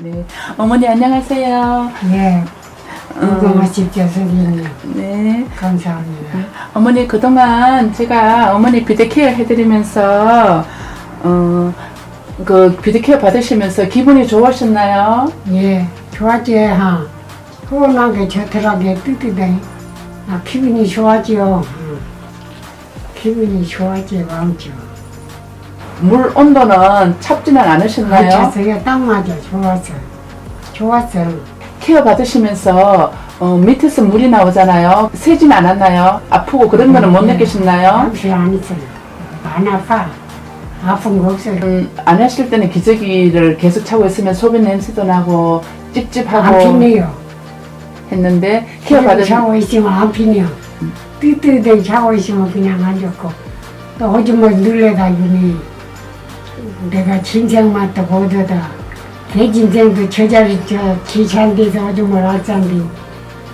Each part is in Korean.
네. 어머니 안녕하세요. 예, 건강하십시오, 선생님. 네. 감사합니다. 어머니 그동안 제가 어머니 비대케어 해드리면서 어, 그 비대케어 받으시면서 기분이 좋으셨나요? 예, 좋았지, 하. 후원하게 좋더라게 뜨뜻해. 아, 기분이 좋았지요. 응. 기분이 좋았지, 왕죠. 물 온도는 찹지는 않으셨나요? 맞췄어요, 딱 맞아, 좋았어. 좋았어. 케어 받으시면서 어, 밑에서 물이 나오잖아요. 새진 않았나요? 아프고 그런 거는 못 예. 느끼셨나요? 아프지 안 있어요. 안 아파. 아픈 거 없어요. 음, 안 하실 때는 기저귀를 계속 차고 있으면 소변 냄새도 나고 안 찝찝하고 피네요. 했는데 케어 받으신 자고 있으면 안 피네요. 뜨뜻하게 자고 있으면 그냥 안 좋고 또 오줌을 눌러다주니 내가 진생만 또 보더다 개진생도 저 자리 저 기찬 데서 오줌을 안 싼데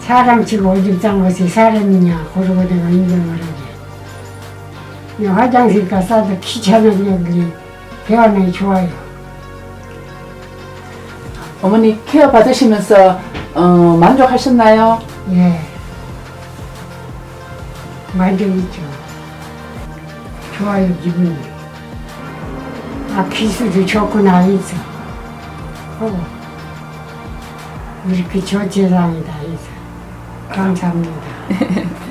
사람 치고 오줌 싼 것이 사람이냐 그러고 내가 인정을 이 화장실 가서도 귀찮은 여기 배워내 좋아요. 어머니 케어 받으시면서 어, 만족하셨나요? 예. 만족이죠. 좋아요 기분이 아 기술이 좋구나 있어 어. 이렇게 좋은 세상이다 있어 감사합니다